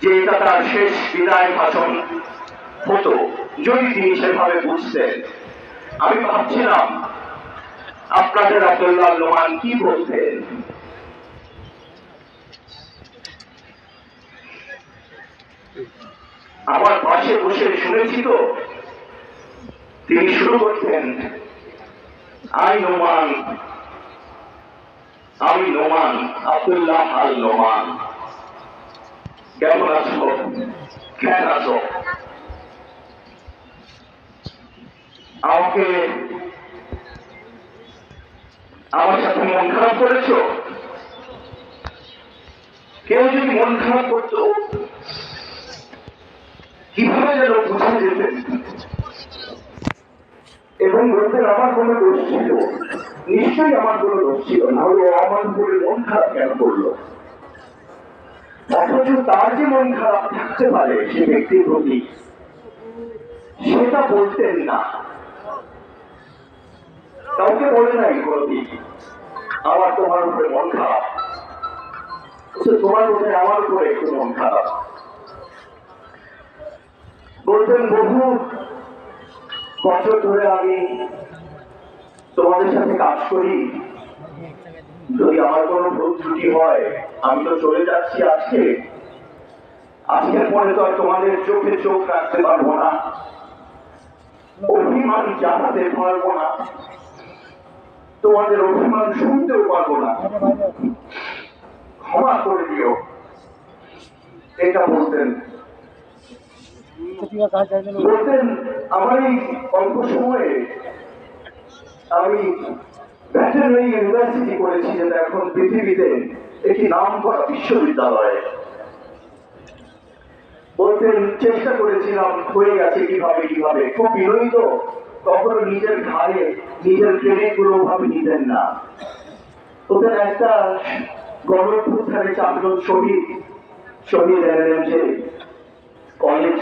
যে এটা তার শেষ বিদায় ভাষণ হতো, যদি তিনি সেভাবে বুঝতেন। আমি ভাবছিলাম, আপনাদের আব্দুল্লাহ নোমান কি বলতেন? আমার পাশে বসে শুনেছি তো, তিনি শুরু করতেন, আই নোমান, আমি নোমান, আব্দুল্লাহ আল নোমান। কেমন আছো? কেন আছো? আমাকে আমার সাথে মন খারাপ করেছ? কেউ যদি মন খারাপ করতো, কীভাবে যেন বুঝে যেতেন এবং বলতেন আমার কোনো দোষ ছিল? নিশ্চয়ই আমার কোনো দোষ ছিল না। হলে আমার মন খারাপ কেন করল? অথচ তার যে মন খারাপ থাকতে পারে, সে ব্যক্তির প্রতি, সেটা বলতেন না। কাউকে বলে নাই কোনদিন, আমার তোমার উপরে মন খারাপ। তোমার উপরে আমার উপরে একটু মন খারাপ। বলতেন বহু বছর ধরে আমি তোমাদের সাথে কাজ করি যদি আমার কোনো ভুল ত্রুটি হয়, আমি তো চলে যাচ্ছি আজকে। আজকের পরে তো আর তোমাদের চোখে চোখ রাখতে পারব না। অভিমান জানাতে পারব না। তোমাদের অভিমান শুনতেও পারব না। ক্ষমা করে দিও। এটা বলতেন। বলতেন আমার এই অল্প সময়ে আমি ভেটেরিনারি ইউনিভার্সিটি করেছি, যেটা এখন পৃথিবীতে একটি নাম করা বিশ্ববিদ্যালয়। বলতেন, চেষ্টা করেছিলাম, হয়ে গেছে কীভাবে কীভাবে? খুব বিনয়িত কখনো নিজের ঘাড়ে, নিজের ক্রেডিটগুলো ভাবে নিতেন না। ওদের একটা গণপুত্থানে চারজন শহীদ শহীদ এলেন যে কলেজ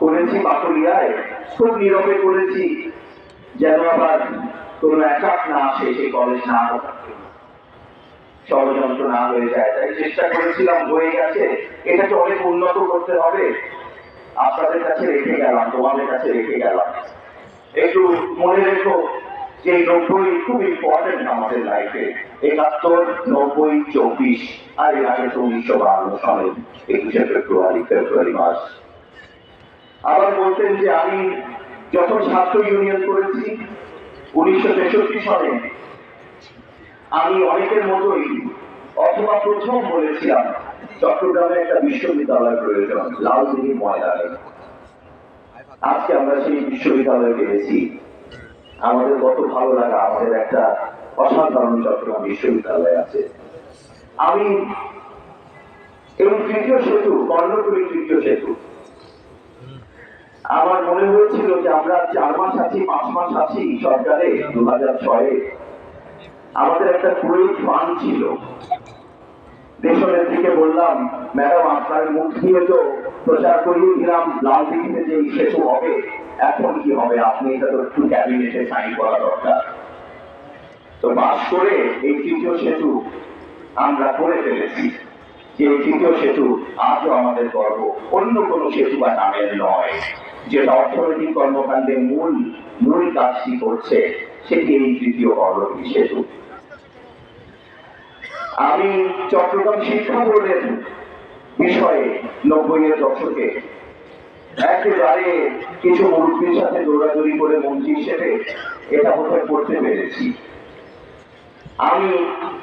করেছি পাকুলিয়ায় খুব নীরবে করেছি, যেন আবার কোনো অ্যাটাক না আসে, সেই কলেজ না ষড়যন্ত্র না হয়ে যায়। তাই চেষ্টা করেছিলাম, হয়ে গেছে। এটাকে অনেক উন্নত করতে হবে। আপনাদের কাছে রেখে গেলাম, তোমাদের কাছে রেখে গেলাম। একটু মনে রেখো যে নব্বই খুব ইম্পর্টেন্ট আমাদের লাইফে একাত্তর, নব্বই, চব্বিশ, আর এর আগে তো উনিশশো বাহান্ন সালে, একুশে ফেব্রুয়ারি ফেব্রুয়ারি মাস। আবার বলতেন যে আমি যখন ছাত্র ইউনিয়ন করেছি উনিশশো তেষট্টি সালে আমি অনেকের মতোই, অথবা প্রথম বলেছিলাম চট্টগ্রামে একটা বিশ্ববিদ্যালয় প্রয়োজন, লালদিঘি ময়দানে। আজকে আমরা সেই বিশ্ববিদ্যালয়ে পেয়েছি আমাদের কত ভালো লাগা, আমাদের একটা অসাধারণ চট্টগ্রাম বিশ্ববিদ্যালয় আছে। আমি এবং তৃতীয় সেতু কর্ণপুরী তৃতীয় সেতু আমার মনে হয়েছিল যে আমরা চার মাস আছি, পাঁচ মাস আছি সরকারে দু হাজার ছয়ে। আমাদের একটা কুয়েত ফান্ড ছিল। দেশের দিকে বললাম, ম্যাডাম, আপনার মুখ দিয়ে তো প্রচার করিয়ে দিলাম, লাল দিঘিতে যে সেতু হবে, এখন কি হবে? আপনি এটা তো একটু ক্যাবিনেটে সাইন করা দরকার। তো বাস করে এই তৃতীয় সেতু আমরা করে ফেলেছি। যে তৃতীয় সেতু আজও আমাদের গর্ব। অন্য কোনো সেতু বা নামের নয়। যেটা অর্থনৈতিক কর্মকাণ্ডের মূল মূল কাজটি করছে, সেটি এই তৃতীয় অগ্রগতি সেতু আমি চট্টগ্রাম শিক্ষা বোর্ডের বিষয়ে নব্বইয়ের দশকে একেবারে কিছু মুরব্বীর সাথে দৌড়াদৌড়ি করে মন্ত্রী হিসেবে এটা হতে করতে পেরেছি। আমি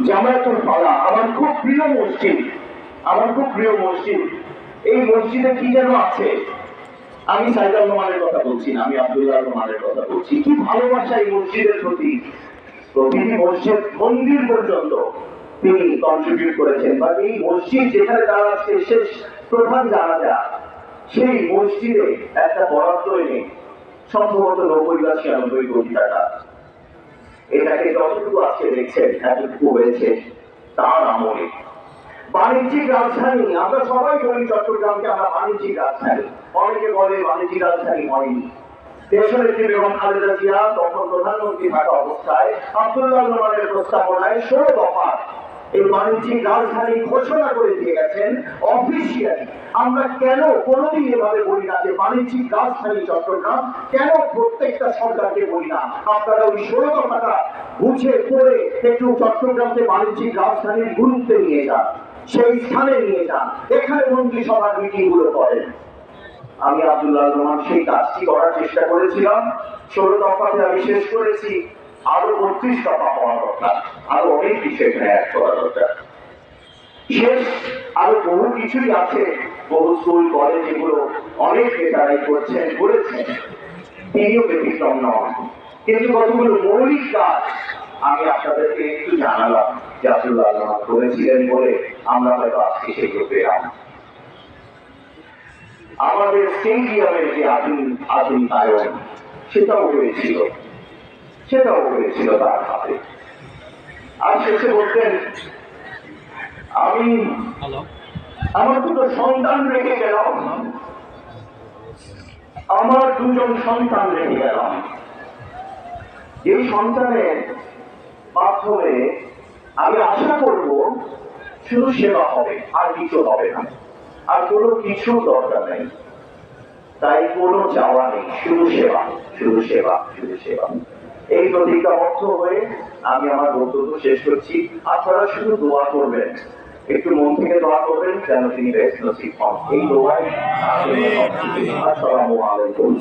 জামায়াতুল ফালা আমার খুব প্রিয় মসজিদ, আমার খুব প্রিয় মসজিদ, এই মসজিদে কি যেন আছে? আমি সাইদাল রহমানের কথা বলছি না, আমি আব্দুল্লাহ রহমানের কথা বলছি। কি ভালোবাসা এই মসজিদের প্রতি? প্রতিটি মসজিদ মন্দির পর্যন্ত তিনি কন্ট্রিবিউট করেছেন। বা এই মসজিদ যেখানে তার শেষ প্রধান জানা যা সেই মসজিদে একটা বরাদ্দ এনে সম্ভবত নব্বই বা ছিয়ানব্বই কোটি টাকা। এটাকে যতটুকু আজকে দেখছেন, এতটুকু হয়েছে তার আমলে। বাণিজ্যিক রাজধানী, আমরা সবাই বলি চট্টগ্রামকে আমরা বাণিজ্যিক রাজধানী। অনেকে বলে বাণিজ্যিক রাজধানী হয়নি। বাণিজ্যিক রাজধানী কোনোদিন বলি না যে বাণিজ্যিক রাজধানী চট্টগ্রাম? কেন প্রত্যেকটা সরকারকে বলি না? আপনারা ওই ষোলো কথাটা বুঝে পড়ে একটু চট্টগ্রামকে বাণিজ্যিক রাজধানীর গুরুত্বে নিয়ে যান। সেই স্থানে নিয়ে যান। এখানে মন্ত্রিসভার মিটিংগুলো করেন। আমি আব্দুল্লাহ রহমান সেই কাজটি করার চেষ্টা করেছিলাম। ষোলো দফাতে আমি শেষ করেছি। আরও বত্রিশ দফা হওয়া দরকার। আরও অনেক কিছু এখানে অ্যাড করা দরকার। শেষ আরও বহু কিছুই আছে। বহু স্কুল, কলেজ এগুলো অনেক নেতারাই করছেন, করেছেন। তিনিও ব্যতিক্রম নন। কিন্তু কতগুলো মৌলিক কাজ আমি আপনাদেরকে একটু জানালাম যে আব্দুল্লাহ রহমান করেছিলেন বলে আমরা হয়তো আজকে সেগুলো পেলাম আমাদের স্টেডিয়ামের যে আধুনিক আধুনিকায়ন সেটাও হয়েছিল। সেটাও হয়েছিল তার হাতে। আর শেষে বলতেন আমি আমার দুটো সন্তান রেখে গেলাম। আমার দুজন সন্তান রেখে গেলাম। এই সন্তানের মাধ্যমে আমি আশা করব শুধু সেবা হবে, আর কিছু হবে না। আর কোনো কিছু দরকার নেই। তাই কোনো চাওয়া নেই, শুধু সেবা শুধু সেবা শুধু সেবা। এই প্রতিজ্ঞাবদ্ধ হয়ে আমি আমার বক্তব্য শেষ করছি। আপনারা শুধু দোয়া করবেন, একটু মন থেকে দোয়া করবেন যেন তিনি বেশ নসিব হন। এই দোয়াই আসসালামু আলাইকুম।